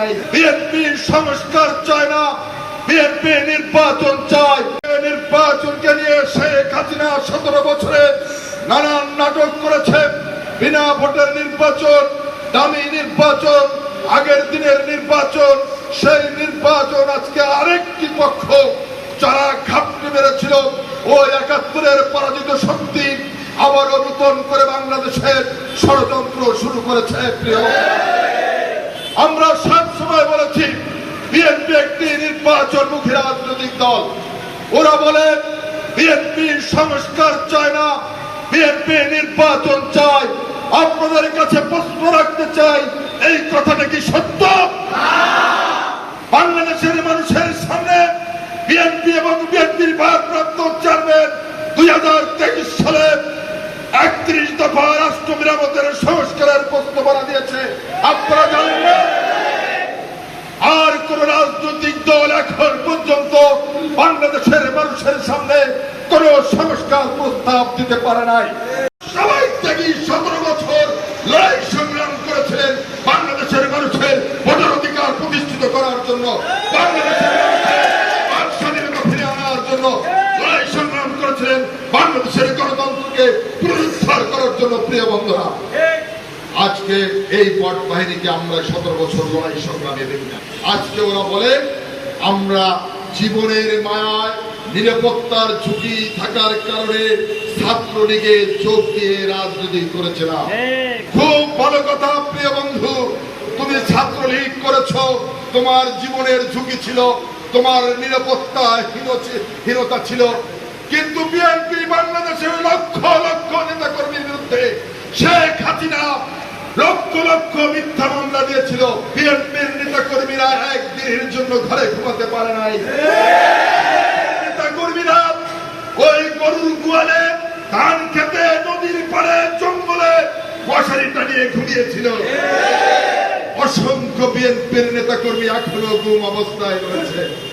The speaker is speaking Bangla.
নাই বিএনপি সংস্কার চায় না, বিএনপি নির্বাচন চায়। নির্বাচনকে নিয়ে শেখ হাসিনা সতেরো বছরে নানান নাটক করেছে। বিনা ভোটের নির্বাচন, দামি নির্বাচন, আগের দিনের নির্বাচন, সেই নির্বাচন আজকে আরেকটি পক্ষ যারা ঘাপটি মেরেছিল। ওই একাত্তরের পরাজিত শক্তি আবারও নূতন করে বাংলাদেশের ষড়যন্ত্র শুরু করেছে, প্রিয়। আমরা বিএনপি একটি নির্বাচনমুখী রাজনৈতিক দল। ওরা বলে, বিএনপি সংস্কার চায় না, বিএনপি নির্বাচন চায়। আপনাদের কাছে প্রশ্ন রাখতে চাই, এই কথাটা কি সত্য? বাংলাদেশের মানুষের সামনে বিএনপি এবং বিএনপির ভারপ্রাপ্ত চেয়ারম্যান দুই হাজার তেইশ সালে একত্রিশ দফা রাষ্ট্র মেরামতের সংস্কারের প্রস্তাবনা দিয়েছে আপনারা জানেন না আর কোন রাজনৈতিক দল এখন পর্যন্ত বাংলাদেশের মানুষের সামনে কোন সংস্কার প্রস্তাব দিতে পারে নাই। সবাই থেকে সতেরো বছর লড়াই সংগ্রাম করেছিলেন বাংলাদেশের মানুষের ভোটার অধিকার প্রতিষ্ঠিত করার জন্য। বাংলাদেশের আজকে ওরা বলে, আমরা জীবনের মায়ায় নিরাপত্তার ঝুঁকি থাকার কারণে ছাত্রলীগে যোগ দিয়ে রাজনীতি করেছিলাম। খুব ভালো কথা প্রিয় বন্ধু। তুমি ছাত্রলীগ করেছ তোমার জীবনের ঝুঁকি ছিল তোমার নিরাপত্তা হীনতা ছিল। কিন্তু বিএনপি বাংলাদেশের লক্ষ লক্ষ নেতা কর্মীর বিরুদ্ধে শেখ হাসিনা লক্ষ লক্ষ মিথ্যা মামলা দিয়েছিল। বিএনপির নেতা জন্য ঘরে ঘুমাতে পারে নাই। কর্মীরা ওই গরুর গুয়ালে ধান খেতে নদীর পাড়ে জঙ্গলে মশারি টানিয়ে ঘুমিয়েছিল। অসংখ্য বিএনপির নেতা কর্মী এখনও গুম অবস্থায় রয়েছে।